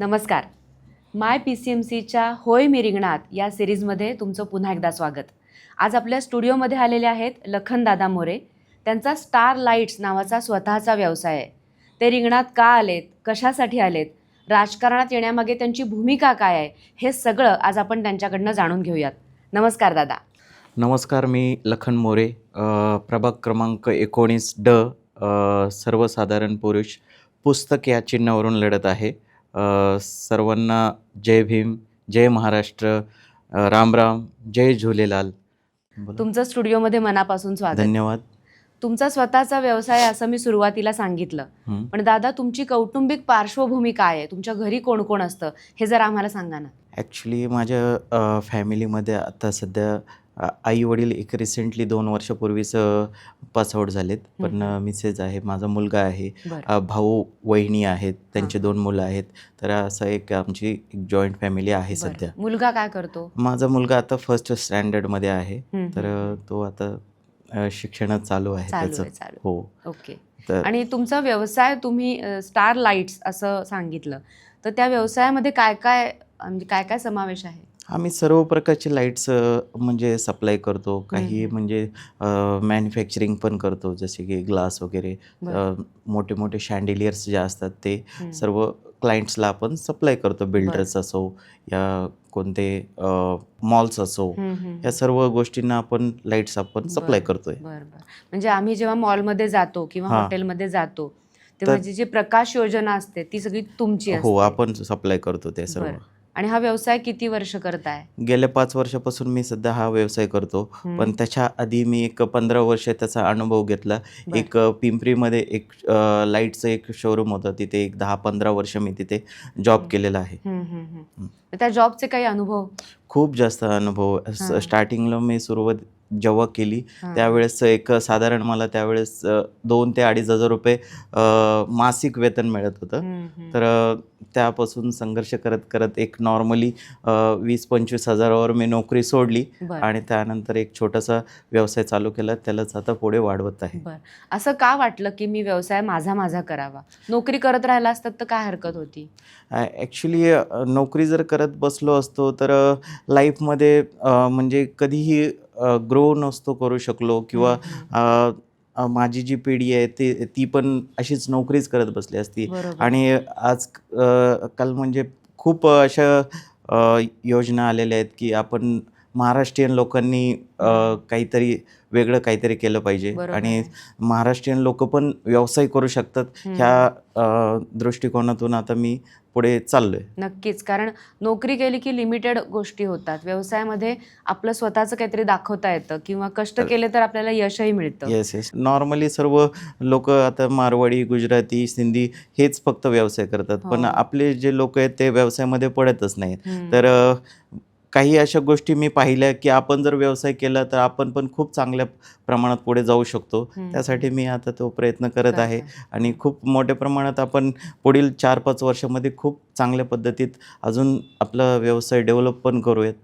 नमस्कार. माय P C M सीच्या होय मी रिंगणात या सिरीजमध्ये तुमचं पुन्हा एकदा स्वागत. आज आपल्या स्टुडिओमध्ये आलेले आहेत लखनदादा मोरे. त्यांचा स्टार लाईट्स नावाचा स्वतःचा व्यवसाय आहे. ते रिंगणात का आलेत? कशासाठी आलेत? राजकारणात येण्यामागे त्यांची भूमिका काय आहे? हे सगळं आज आपण त्यांच्याकडनं जाणून घेऊयात. नमस्कार दादा. नमस्कार मी लखन मोरे. अ, प्रभाग क्रमांक एकोणीस ड अ, सर्वसाधारण पुरुष पुस्तक या चिन्हावरून लढत आहे. सर्वांना जय भीम जय महाराष्ट्र राम राम जय झुलेलाल. तुमचं स्टुडिओमध्ये मनापासून स्वागत. धन्यवाद. तुमचा स्वतःचा व्यवसाय असं मी सुरुवातीला सांगितलं. पण दादा तुमची कौटुंबिक पार्श्वभूमी काय आहे? तुमच्या घरी कोण कोण असतं? हे जरा आम्हाला सांगा ना. ॲक्च्युली माझ्या फॅमिलीमध्ये आता सध्या आई वडील एक रिसेंटली दोन वर्षापूर्वीच पासआउट झालेत. पण. मिसेज आहे माझा मुलगा आहे. भाऊ वहिनी आहेत. त्यांचे. दोन मुलं आहेत. तर असं एक आमची एक जॉईंट फॅमिली आहे. सध्या. मुलगा काय करतो? माझा मुलगा आता फर्स्ट स्टँडर्डमध्ये आहे. हम्म, तर. तो आता शिक्षणात चालू आहे त्याचं. आहे हो. ओके. आणि तुमचा व्यवसाय तुम्ही स्टार लाईट्स असं सांगितलं. तर त्या व्यवसायामध्ये काय काय म्हणजे काय काय समावेश आहे? आम्ही सर्व प्रकारचे लाईट्स म्हणजे सप्लाय करतो काही. म्हणजे मॅन्युफॅक्चरिंग पण करतो जसे की ग्लास वगैरे मोठे मोठे शँडिलियर्स जे असतात ते. सर्व क्लायंट्सला आपण सप्लाय करतो बिल्डर्स असो या कोणते मॉल्स असो. या सर्व गोष्टींना आपण लाईट्स आपण सप्लाय. करतोय म्हणजे आम्ही जेव्हा मॉलमध्ये जातो किंवा. हॉटेलमध्ये जातो तेव्हा जी प्रकाश योजना असते ती सगळी तुमची हो आपण सप्लाय करतो ते सर्व. आणि हा व्यवसाय किती वर्ष करताय गेल्या पाच वर्षापासून मी सध्या हा व्यवसाय करतो. पण त्याच्या आधी मी एक पंधरा वर्ष त्याचा अनुभव घेतला. एक पिंपरीमध्ये एक लाईटचं एक शोरूम होतं तिथे एक दहा पंधरा वर्ष मी तिथे जॉब. केलेला आहे. हं. त्या जॉबचे काही अनुभव खूप जास्त अनुभव. स्टार्टिंगला मी सुरुवात जेव्हा केली. त्यावेळेस एक साधारण मला त्यावेळेस दोन ते अडीच हजार रुपये मासिक वेतन मिळत होतं. तर त्यापासून संघर्ष करत करत एक नॉर्मली वीस पंचवीस हजारावर मी नोकरी सोडली. आणि त्यानंतर एक छोटासा व्यवसाय चालू केला त्यालाच आता पुढे वाढवत आहे असं का वाटलं की मी व्यवसाय माझा माझा करावा नोकरी करत राहिला असतात तर काय हरकत होती ॲक्च्युली नोकरी जर करत बसलो असतो तर लाईफमध्ये म्हणजे कधीही ग्रो नसतो करू शकलो किंवा माझी जी पिढी आहे ती ती पण अशीच नोकरीच करत बसली असती. आणि आज काल म्हणजे खूप अशा योजना आलेल्या आहेत की आपण महाराष्ट्रीयन लोकांनी काहीतरी वेगळं काहीतरी केलं पाहिजे आणि. महाराष्ट्रीयन लोक पण व्यवसाय करू शकतात. ह्या दृष्टिकोनातून आता मी पुढे चाललोय नक्कीच कारण नोकरी केली की लिमिटेड गोष्टी होतात व्यवसायामध्ये आपलं स्वतःचं काहीतरी दाखवता येतं किंवा कष्ट केले तर आपल्याला यशही मिळतं येस येस नॉर्मली सर्व लोक आता मारवाडी गुजराती सिंधी हेच फक्त व्यवसाय करतात पण हो. आपले जे लोक आहेत ते व्यवसायामध्ये पडतच नाहीत. तर काही अशा गोष्टी मी पाहिल्या की आपण जर व्यवसाय केला तर आपण पण खूप चांगल्या प्रमाणात पुढे जाऊ शकतो. त्यासाठी मी आता तो प्रयत्न करत आहे. आणि खूप मोठ्या प्रमाणात आपण पुढील चार पाच वर्षामध्ये खूप चांगल्या पद्धतीत अजून आपला व्यवसाय डेव्हलप पण करूयात.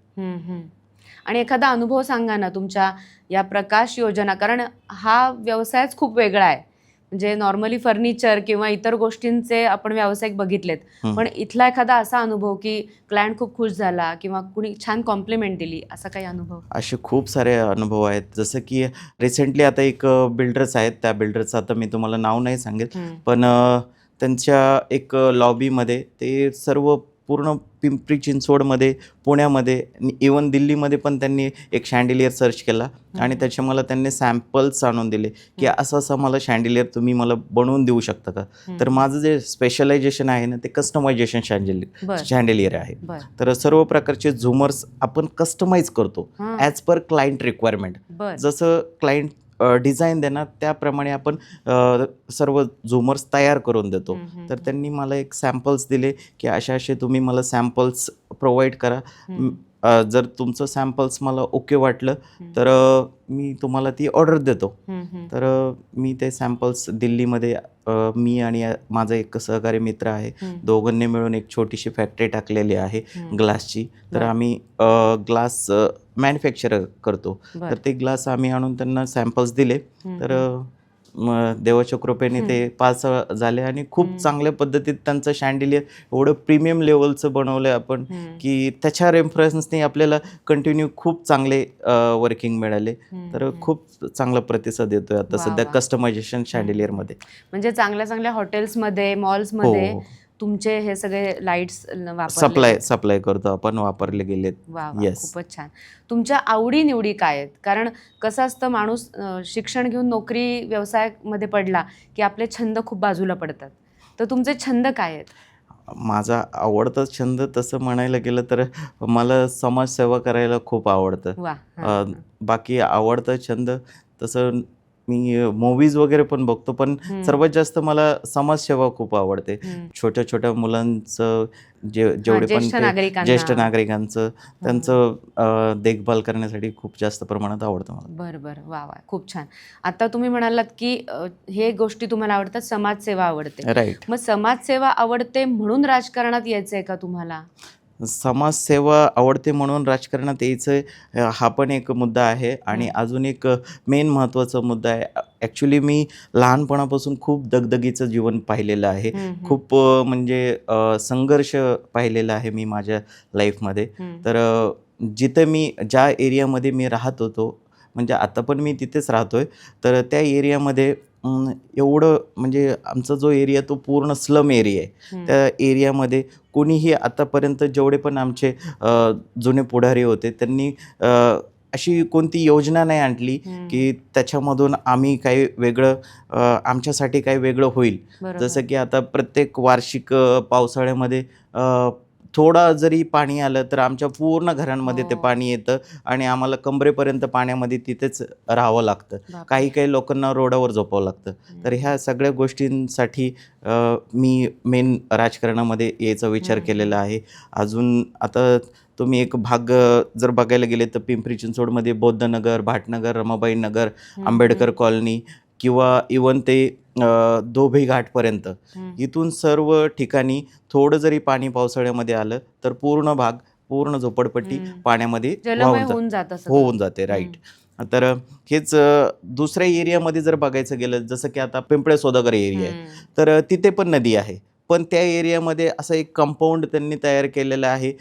आणि एखादा अनुभव सांगा ना तुमच्या या प्रकाश योजना कारण हा व्यवसायच खूप वेगळा आहे म्हणजे नॉर्मली फर्निचर किंवा इतर गोष्टींचे आपण व्यावसायिक बघितलेत. पण इथला एखादा असा अनुभव की क्लायंट खूप खुश झाला किंवा कुणी छान कॉम्प्लिमेंट दिली असा काही अनुभव? असे खूप सारे अनुभव आहेत. जसं की रिसेंटली आता एक बिल्डर्स आहेत. त्या बिल्डरचं आता मी तुम्हाला नाव नाही सांगेल. पण त्यांच्या एक लॉबीमध्ये ते सर्व पूर्ण पिंपरी चिंचवडमध्ये पुण्यामध्ये इवन दिल्लीमध्ये पण त्यांनी एक शँडिलियर सर्च केला. आणि. त्याचे मला त्यांनी सॅम्पल्स आणून दिले की असं असं मला शँडिलियर तुम्ही मला बनवून देऊ शकता का? तर. माझं जे स्पेशलायझेशन आहे ना ते कस्टमायझेशन शँडिलियर शँडिलियर आहे. तर सर्व प्रकारचे झुमर्स आपण कस्टमाइज करतो. ॲज पर क्लायंट रिक्वायरमेंट जसं क्लायंट डिझाईन देणार त्याप्रमाणे आपण सर्व झुमर्स तयार करून देतो. तर त्यांनी मला एक सॅम्पल्स दिले की असे असे तुम्ही मला सॅम्पल्स प्रोव्हाइड करा. जर तुमचं सॅम्पल्स मला ओके वाटलं. तर मी तुम्हाला ती ऑर्डर देतो. तर मी ते सॅम्पल्स दिल्लीमध्ये मी आणि माझा एक सहकारी मित्र आहे. दोघांनी मिळून एक छोटीशी फॅक्टरी टाकलेली आहे. ग्लासची तर. आम्ही ग्लास मॅन्युफॅक्चर करतो तर ते ग्लास आम्ही आणून त्यांना सॅम्पल्स दिले तर देवाच्या कृपेने ते पास झाले आणि खूप चांगल्या पद्धतीत त्यांचं शँडिलियर एवढं प्रीमियम लेवलचं बनवलं आपण. की त्याच्या रेफरन्सने आपल्याला कंटिन्यू खूप चांगले वर्किंग मिळाले. तर खूप चांगला प्रतिसाद येतोय आता सध्या. कस्टमायझेशन शँडिलियरमध्ये म्हणजे चांगल्या चांगल्या हॉटेल्समध्ये मॉल्समध्ये तुमचे हे सगळे लाईट्स सप्लाय सप्लाय करतो आपण वापरले गेलेत. वा. खूपच छान. तुमच्या आवडी निवडी काय आहेत? कारण कसं असतं माणूस शिक्षण घेऊन नोकरी व्यवसायामध्ये पडला की आपले छंद खूप बाजूला पडतात. तर तुमचे छंद काय आहेत? माझा आवडता छंद तसं म्हणायला गेलं तर मला समाजसेवा करायला खूप आवडतं. बाकी आवडता छंद तसं मी मूवीज वगैरे पण बघतो पण. सर्वात जास्त मला समाजसेवा खूप आवडते. छोट्या छोट्या मुलांचं जे जेवढे पण ज्येष्ठ नागरिकांचं त्यांचं देखभाल करण्यासाठी खूप जास्त प्रमाणात आवडतं मला. बरं बरं. वा वा. खूप छान. आता तुम्ही म्हणालात की हे गोष्टी तुम्हाला आवडतात समाजसेवा आवडते. राईट. मग समाजसेवा आवडते म्हणून राजकारणात यायचंय का तुम्हाला? समाजसेवा आवडते म्हणून राजकारणात यायचं हा पण एक मुद्दा आहे. आणि. अजून एक मेन महत्त्वाचा मुद्दा आहे. ॲक्च्युली मी लहानपणापासून खूप दगदगीचं जीवन पाहिलेलं आहे. खूप म्हणजे संघर्ष पाहिलेला आहे मी माझ्या लाईफमध्ये. तर जिथं मी ज्या एरियामध्ये मी राहत होतो म्हणजे आता पण मी तिथेच राहतो आहे तर त्या एरियामध्ये एवढं म्हणजे आमचा जो एरिया तो पूर्ण स्लम एरिया आहे. त्या एरियामध्ये कोणीही आतापर्यंत जेवढे पण आमचे जुने पुढारी होते त्यांनी अशी कोणती योजना नाही आणली. की त्याच्यामधून आम्ही काही वेगळं आमच्यासाठी काही वेगळं होईल. जसं की आता प्रत्येक वार्षिक पावसाळ्यामध्ये थोडा जरी पाणी आलं तर आमच्या पूर्ण घरांमध्ये ते हो. पाणी येतं आणि आम्हाला कमरेपर्यंत पाण्यामध्ये तिथेच राहावं लागतं. काही काही लोकांना रोडावर झोपावं लागतं तर ह्या सगळ्या गोष्टींसाठी मी मेन राजकारणामध्ये यायचा विचार. केलेला आहे अजून आता तुम्ही एक भाग जर बघायला गेले तर पिंपरी चिंचवडमध्ये बौद्धनगर भाटनगर रमाबाई नगर आंबेडकर कॉलनी किंवा इवन ते धोबी घाटपर्यंत. इथून सर्व ठिकाणी थोडं जरी पाणी पावसाळ्यामध्ये आलं तर पूर्ण भाग पूर्ण झोपडपट्टी. पाण्यामध्ये होऊन जात होऊन जाते राईट तर हेच दुसऱ्या एरियामध्ये जर बघायचं गेलं जसं की आता पिंपळे सोदागर एरिया आहे तर तिथे पण नदी आहे. पण त्या एरियामध्ये असं एक कंपाऊंड त्यांनी तयार केलेलं आहे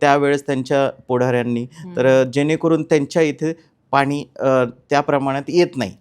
त्यावेळेस त्यांच्या पुढाऱ्यांनी. तर जेणेकरून त्यांच्या इथे पाणी त्या प्रमाणात येत नाही.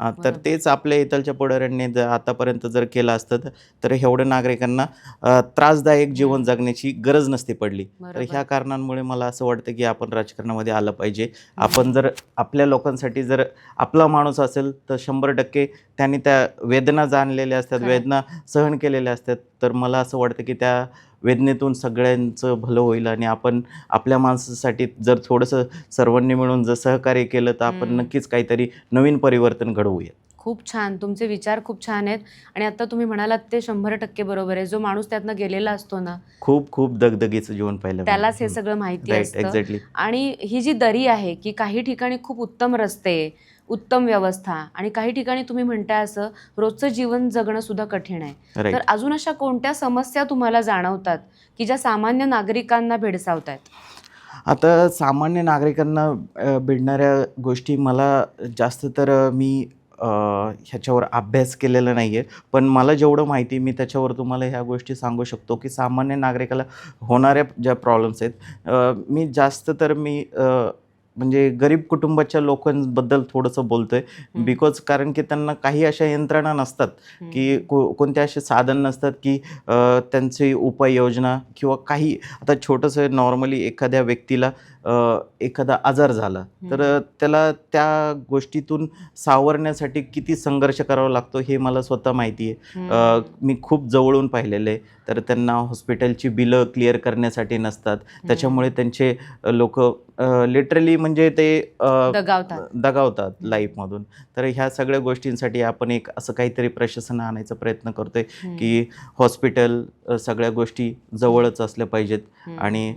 तर बरोबर. तेच आपल्या इथलच्या पुढाऱ्यांनी जर आतापर्यंत जर केलं असतं तर- एवढं नागरिकांना अ, त्रासदायक जीवन हम्म. जगण्याची गरज नसती पडली तर बरोबर. ह्या कारणांमुळे मला असं वाटतं की आपण राजकारणामध्ये आलं पाहिजे आपण जर आपल्या लोकांसाठी जर आपला माणूस असेल तर शंभर टक्के त्यांनी त्या वेदना जाणलेल्या असतात. वेदना सहन केलेल्या असतात तर मला असं वाटतं की त्या वेदनेतून सगळ्यांचं भलं होईल आणि आपण आपल्या माणसासाठी जर थोडंसं सर्वांनी मिळून जर सहकार्य केलं तर आपण. नक्कीच काहीतरी नवीन परिवर्तन घडवूया खूप छान. तुमचे विचार खूप छान आहेत. आणि आता तुम्ही म्हणालात ते शंभर टक्के बरोबर आहे. जो माणूस त्यातनं गेलेला असतो ना खूप खूप दगदगीचं जीवन पाहिलं त्यालाच हे सगळं माहिती असतं. एक्झॅक्टली आणि ही जी दरी आहे की काही ठिकाणी खूप उत्तम रस्ते उत्तम व्यवस्था. आणि काही ठिकाणी तुम्ही म्हणताय असं रोजचं जीवन जगणं सुद्धा कठीण आहे. तर अजून अशा कोणत्या समस्या तुम्हाला जाणवतात की ज्या सामान्य नागरिकांना भेडसावत आहेत आता सामान्य नागरिकांना भिडणाऱ्या गोष्टी मला जास्त तर मी ह्याच्यावर अभ्यास केलेला नाही आहे पण मला जेवढं माहिती मी त्याच्यावर तुम्हाला ह्या गोष्टी सांगू शकतो की सामान्य नागरिकाला होणाऱ्या ज्या प्रॉब्लेम्स आहेत मी जास्त तर मी अ, म्हणजे गरीब कुटुंबाच्या लोकांबद्दल थोडंसं बोलतोय. बिकॉज कारण की त्यांना काही अशा यंत्रणा नसतात. की को कोणते असे साधन नसतात की त्यांची उपाययोजना किंवा काही आता छोटंसं नॉर्मली एखाद्या व्यक्तीला एखादा आजार झाला तर. त्याला त्या गोष्टीतून सावरण्यासाठी किती संघर्ष करावा लागतो हे मला स्वतः माहिती आहे. मी खूप जवळून पाहिलेलं आहे तर त्यांना हॉस्पिटलची बिलं क्लिअर करण्यासाठी नसतात त्याच्यामुळे त्यांचे लोक लिटरली म्हणजे ते दगावतात. लाईफमधून तर ह्या सगळ्या गोष्टींसाठी आपण एक असं काहीतरी प्रशासन आणायचा प्रयत्न करतोय. की हॉस्पिटल सगळ्या गोष्टी जवळच असल्या पाहिजेत. आणि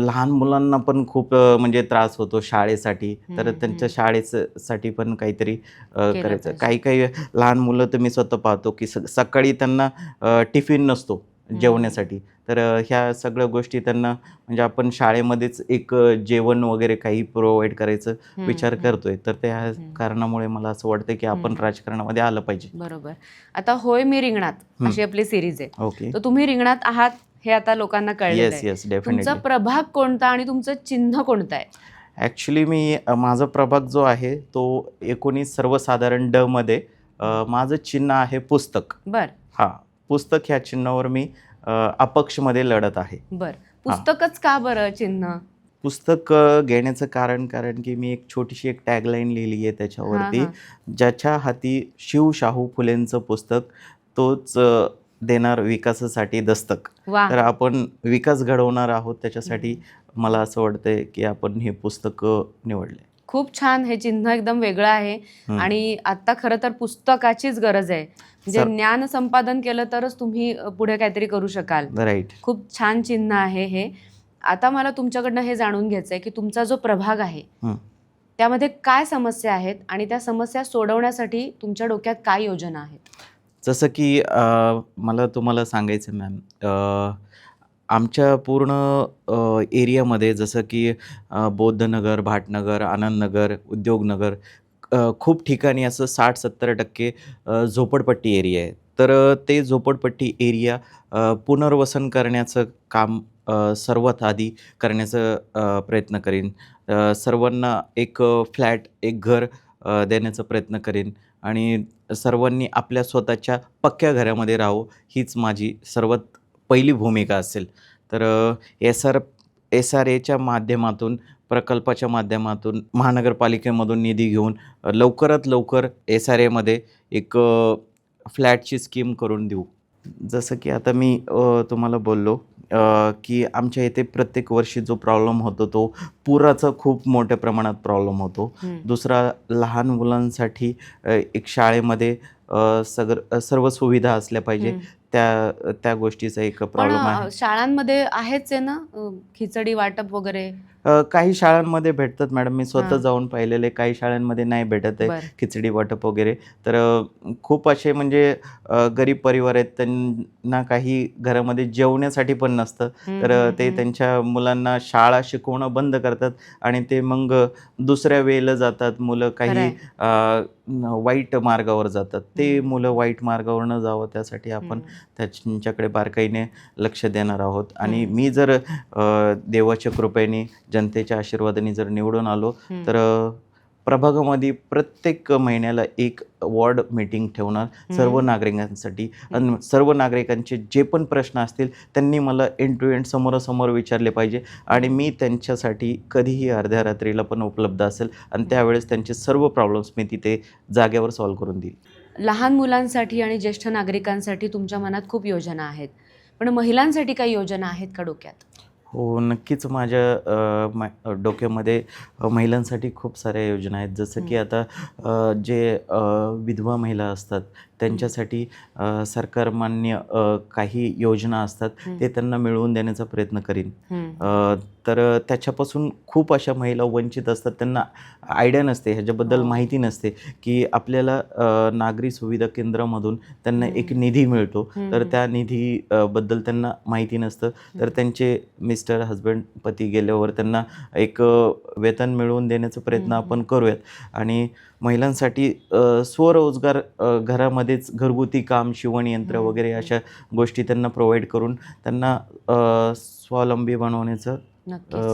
लहान मुलांना पण खूप म्हणजे त्रास होतो शाळेसाठी तर त्यांच्या. शाळेसाठी पण काहीतरी करायचं. काही काही लहान मुलं तर मी स्वतः पाहतो की सकाळी त्यांना टिफिन नसतो जेवण्यासाठी तर ह्या सगळ्या गोष्टी त्यांना म्हणजे आपण शाळेमध्येच एक जेवण वगैरे काही प्रोव्हाइड करायचं विचार. करतोय तर त्या. कारणामुळे मला असं वाटतं की आपण. राजकारणामध्ये आलं पाहिजे बरोबर आता होय मी रिंगणात. अशी आपली सिरीज आहे ओके तर तुम्ही रिंगणात आहात हे आता लोकांना कळलेलं येस येस तुमचा डेफिनेटली प्रभाग कोणता आणि तुमचं चिन्ह कोणतं आहे? ॲक्च्युली मी अ, माझा प्रभाग जो आहे तो एकोणीस सर्वसाधारण ड मध्ये अ, माझं चिन्ह आहे पुस्तक. बर. हां पुस्तक ह्या चिन्हावर मी अ, अपक्षमध्ये लढत आहे. बर. पुस्तकच का बरं चिन्ह? पुस्तक अ, घेण्याचं कारण कारण की मी एक छोटीशी एक टॅगलाईन लिहिली आहे त्याच्यावरती. हा, ज्याच्या हाती शिव शाहू फुलेंचं पुस्तक तोच अ, देणार विकासासाठी दस्तक. तर आपण विकास घडवणार आहोत त्याच्यासाठी मला असं वाटतंय की आपण हे पुस्तक निवडले. खूप छान. हे चिन्ह एकदम वेगळं आहे. आणि आता खरं तर पुस्तकाचीच गरज आहे. म्हणजे ज्ञान संपादन केलं तरच तुम्ही पुढे काहीतरी करू शकाल. राईट खूप छान चिन्ह आहे हे. आता मला तुमच्याकडनं हे जाणून घ्यायचं आहे की तुमचा जो प्रभाग आहे. त्यामध्ये काय समस्या आहेत आणि त्या समस्या सोडवण्यासाठी तुमच्या डोक्यात काय योजना आहेत? जसं की मला तुम्हाला सांगायचं मॅम आमच्या पूर्ण एरियामध्ये जसं की बौद्धनगर भाटनगर आनंदनगर उद्योगनगर खूप ठिकाणी असं साठ सत्तर टक्के झोपडपट्टी एरिया आहे. तर ते झोपडपट्टी एरिया पुनर्वसन करण्याचं काम सर्वात आधी करण्याचा प्रयत्न करीन. सर्वांना एक फ्लॅट एक घर देण्याचा प्रयत्न करीन. आणि सर्वांनी आपल्या स्वतःच्या पक्क्या घरामध्ये राहावं हीच माझी सर्वात पहिली भूमिका असेल. तर एस आर एस आर एच्या माध्यमातून प्रकल्पाच्या माध्यमातून महानगरपालिकेमधून निधी घेऊन लवकरात लवकर एस आर एमध्ये एक फ्लॅटची स्कीम करून देऊ. जसं की आता मी तुम्हाला बोललो की आमच्या इथे प्रत्येक वर्षी जो प्रॉब्लेम होतो तो पुराचा खूप मोठ्या प्रमाणात प्रॉब्लेम होतो. दुसरा लहान मुलांसाठी एक शाळेमध्ये सर्व सुविधा असल्या पाहिजे. त्या त्या गोष्टीचा एक प्रॉब्लेम आहे शाळांमध्ये आहेच आहे ना खिचडी वाटप वगैरे काही शाळांमध्ये भेटतात मॅडम मी स्वतः. जाऊन पाहिलेले काही शाळांमध्ये नाही भेटत आहे खिचडी वाटप वगैरे तर खूप असे म्हणजे गरीब परिवार आहेत त्यांना काही घरामध्ये जेवण्यासाठी पण नसतं तर ते. त्यांच्या मुलांना शाळा शिकवणं बंद करतात आणि ते मग दुसऱ्या वेळेला जातात मुलं काही वाईट मार्गावर जातात ते. मुलं वाईट मार्गावर न जावं त्यासाठी आपण. त्यांच्याकडे बारकाईने लक्ष देणार आहोत आणि. मी जर देवाच्या कृपेने जनतेच्या आशीर्वादाने जर निवडून आलो. तर प्रभागामध्ये प्रत्येक महिन्याला एक वॉर्ड मीटिंग ठेवणार सर्व. नागरिकांसाठी. आणि सर्व नागरिकांचे जे पण प्रश्न असतील त्यांनी मला एंड टू एंड समोरासमोर विचारले पाहिजे. आणि मी त्यांच्यासाठी कधीही अर्ध्या रात्रीला पण उपलब्ध असेल आणि त्यावेळेस त्यांचे सर्व प्रॉब्लेम्स मी तिथे जागेवर सॉल्व्ह करून देईल लहान मुलांसाठी आणि ज्येष्ठ नागरिकांसाठी तुमच्या मनात खूप योजना आहेत. पण महिलांसाठी काही योजना आहेत का डोक्यात? हो नक्कीच माझ्या मा डोक्यामध्ये महिलांसाठी खूप साऱ्या योजना आहेत जसं की. आता जे विधवा महिला असतात त्यांच्यासाठी सरकारमान्य काही योजना असतात. ते त्यांना मिळवून देण्याचा प्रयत्न करीन तर त्याच्यापासून खूप अशा महिला वंचित असतात त्यांना आयडिया नसते ह्याच्याबद्दल हो. माहिती नसते की आपल्याला नागरी सुविधा केंद्रामधून त्यांना एक. निधी मिळतो तर. त्या निधी अ, बद्दल त्यांना माहिती नसतं तर. त्यांचे मिस्टर हजबंड पती गेल्यावर त्यांना एक वेतन मिळवून देण्याचा प्रयत्न आपण करूयात आणि महिलांसाठी स्वरोजगार अ, घरामध्येच घरगुती काम शिवणयंत्र वगैरे. अशा गोष्टी त्यांना प्रोव्हाइड करून त्यांना स्वावलंबी बनवण्याचा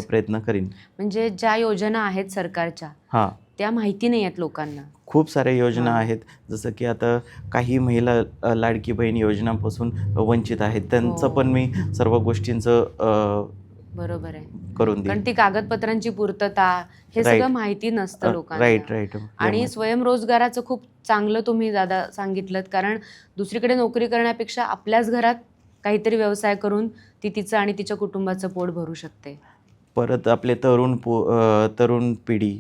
प्रयत्न करीन. म्हणजे ज्या योजना आहेत सरकारच्या हां. त्या माहिती नाही आहेत लोकांना. खूप साऱ्या योजना. आहेत. जसं की आता काही महिला लाडकी बहीण योजनापासून वंचित आहेत. त्यांचं हो. पण मी सर्व गोष्टींचं बरोबर आहे. करून कारण ती कागदपत्रांची पूर्तता हे. सगळं माहिती नसतं लोकांना. राईट राईट आणि स्वयंरोजगाराचं खूप चांगलं तुम्ही दादा सांगितलं कारण दुसरीकडे नोकरी करण्यापेक्षा आपल्याच घरात काहीतरी व्यवसाय करून ती तिचं आणि तिच्या कुटुंबाचं पोट भरू शकते परत आपले तरुण पो तरुण पिढी.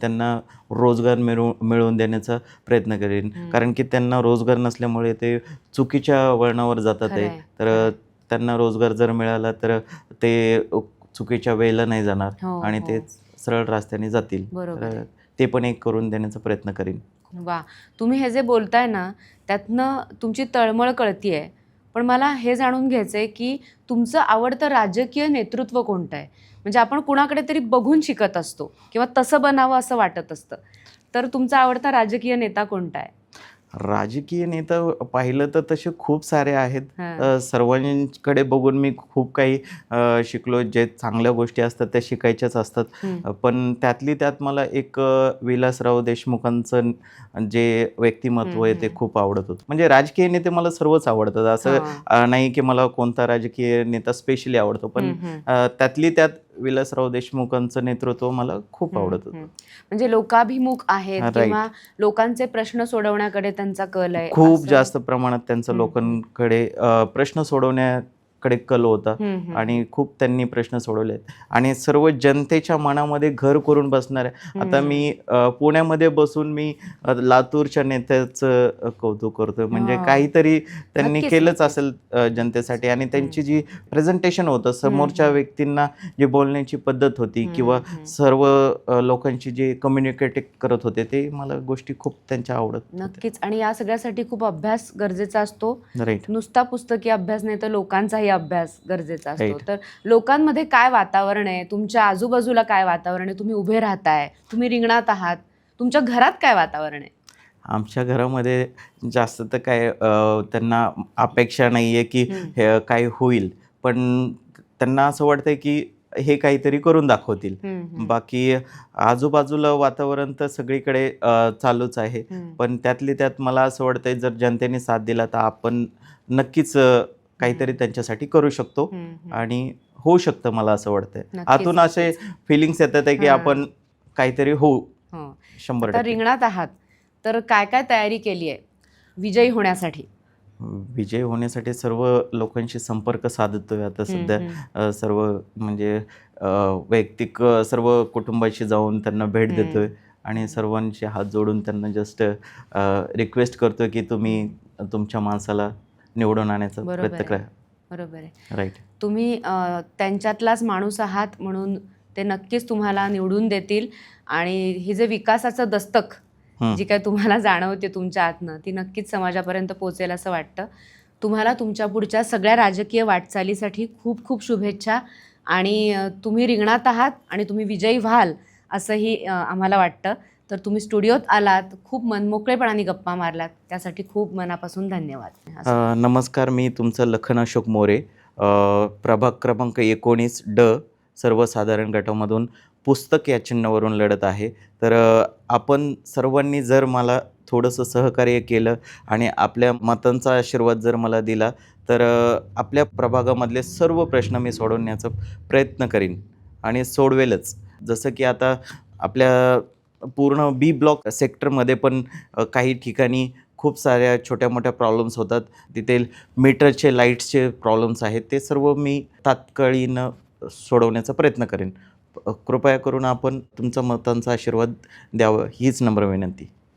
त्यांना रोजगार मिळवून मिळवून देण्याचा प्रयत्न करेन. कारण की त्यांना रोजगार नसल्यामुळे ते चुकीच्या वळणावर जातात आहे तर. त्यांना रोजगार जर मिळाला तर ते चुकीच्या वेळेला नाही जाणार हो, आणि हो. ते सरळ रस्त्याने जातील. ते पण एक करून देण्याचा प्रयत्न करीन वा तुम्ही हे जे बोलताय ना त्यातनं तुमची तळमळ कळतीये. पण मला हे जाणून घ्यायचं आहे की तुमचं आवडतं राजकीय नेतृत्व कोणतं आहे म्हणजे आपण कुणाकडे तरी बघून शिकत असतो किंवा तसं बनावं असं वाटत असतं. तर तुमचा आवडता राजकीय नेता कोणता आहे? राजकीय नेता पाहिलं तर तसे खूप सारे आहेत. सर्वांकडे बघून मी खूप काही शिकलो. जे चांगल्या गोष्टी असतात त्या शिकायच्याच असतात. पण त्यातली त्यात मला एक विलासराव देशमुखांचं जे व्यक्तिमत्व आहे ते. खूप आवडत होतं. म्हणजे राजकीय नेते मला सर्वच आवडतात. असं नाही की मला कोणता राजकीय नेता स्पेशली आवडतो. पण त्यातली त्यात विलासराव देशमुखांचं नेतृत्व मला खूप आवडत होतं. म्हणजे लोकाभिमुख आहेत हा, right. किंवा लोकांचे प्रश्न सोडवण्याकडे त्यांचा कल आहे खूप असं? जास्त प्रमाणात त्यांचं हम्म. लोकांकडे अ, प्रश्न सोडवण्याकडे कल होता. आणि खूप त्यांनी प्रश्न सोडवले आणि सर्व जनतेच्या मनामध्ये घर करून बसणार आहे आता. मी पुण्यामध्ये बसून मी लातूरच्या नेत्याचं कौतुक करतोय म्हणजे. काहीतरी त्यांनी केलंच. असेल जनतेसाठी आणि त्यांची जी प्रेझेंटेशन होतं समोरच्या. व्यक्तींना जी बोलण्याची पद्धत होती किंवा. सर्व लोकांची जे कम्युनिकेट करत होते ते मला गोष्टी खूप त्यांच्या आवडत नक्कीच आणि या सगळ्यासाठी खूप अभ्यास गरजेचा असतो नुसता पुस्तकी अभ्यास नाही तर लोकांचाही अभ्यास गरजेचा असतो. तर लोकांमध्ये काय वातावरण आहे तुमच्या आजूबाजूला काय वातावरण आहे तुम्ही उभे राहताय तुम्ही रिंगणात आहात तुमच्या घरात काय वातावरण आहे आमच्या घरामध्ये जास्त तर काय त्यांना अपेक्षा नाही आहे की. हे काय होईल पण त्यांना असं वाटतंय की हे काहीतरी करून दाखवतील. बाकी आजूबाजूला वातावरण तर सगळीकडे चालूच आहे. पण त्यातली त्यात मला असं वाटतंय जर जनतेने साथ दिला तर आपण नक्कीच काहीतरी त्यांच्यासाठी करू शकतो. आणि होऊ शकतं मला असं वाटतंय आतून असे. फिलिंग्स येतात आहे की. आपण काहीतरी होऊ हो. शंभर रिंगणात आहात तर काय काय तयारी केली आहे विजयी होण्यासाठी विजय होण्यासाठी सर्व लोकांशी संपर्क साधतोय आता सध्या सर्व म्हणजे वैयक्तिक सर्व कुटुंबाशी जाऊन त्यांना भेट. देतोय आणि सर्वांचे हात जोडून त्यांना जस्ट रिक्वेस्ट करतोय की तुम्ही तुमच्या माणसाला निवडून आणण्याचा बरोबर प्रयत्न आहे. करा. बरोबर आहे. राईट तुम्ही अ, त्यांच्यातलाच माणूस आहात म्हणून ते नक्कीच तुम्हाला निवडून देतील. आणि ही जे विकासाचं दस्तक जी काय तुम्हाला जाणवते तुमच्या आतनं ती नक्कीच समाजापर्यंत पोचेल असं वाटतं. तुम्हाला तुमच्या पुढच्या सगळ्या राजकीय वाटचालीसाठी खूप खूप शुभेच्छा. आणि अ, तुम्ही रिंगणात आहात आणि तुम्ही विजयी व्हाल असंही अ, आम्हाला वाटतं. तर तुम्ही स्टुडिओत आलात खूप मनमोकळेपणाने गप्पा मारलात. त्यासाठी खूप मनापासून धन्यवाद. नमस्कार मी तुमचं लखन अशोक मोरे. प्रभाग क्रमांक एकोणीस ड सर्वसाधारण गटामधून पुस्तक या चिन्हावरून लढत आहे. तर आपण सर्वांनी जर मला थोडंसं सहकार्य केलं आणि आपल्या मतांचा आशीर्वाद जर मला दिला तर आपल्या प्रभागामधले सर्व प्रश्न मी सोडवण्याचा प्रयत्न करीन आणि सोडवेलच. जसं की आता आपल्या पूर्ण बी ब्लॉक सेक्टरमध्ये पण काही ठिकाणी खूप साऱ्या छोट्या मोठ्या प्रॉब्लेम्स होतात. तिथे मीटरचे लाईट्सचे प्रॉब्लेम्स आहेत. ते सर्व मी तात्काळीनं सोडवण्याचा प्रयत्न करेन. कृपया करून आपण तुमचा मतांचा आशीर्वाद द्यावं. हीच नम्र विनंती.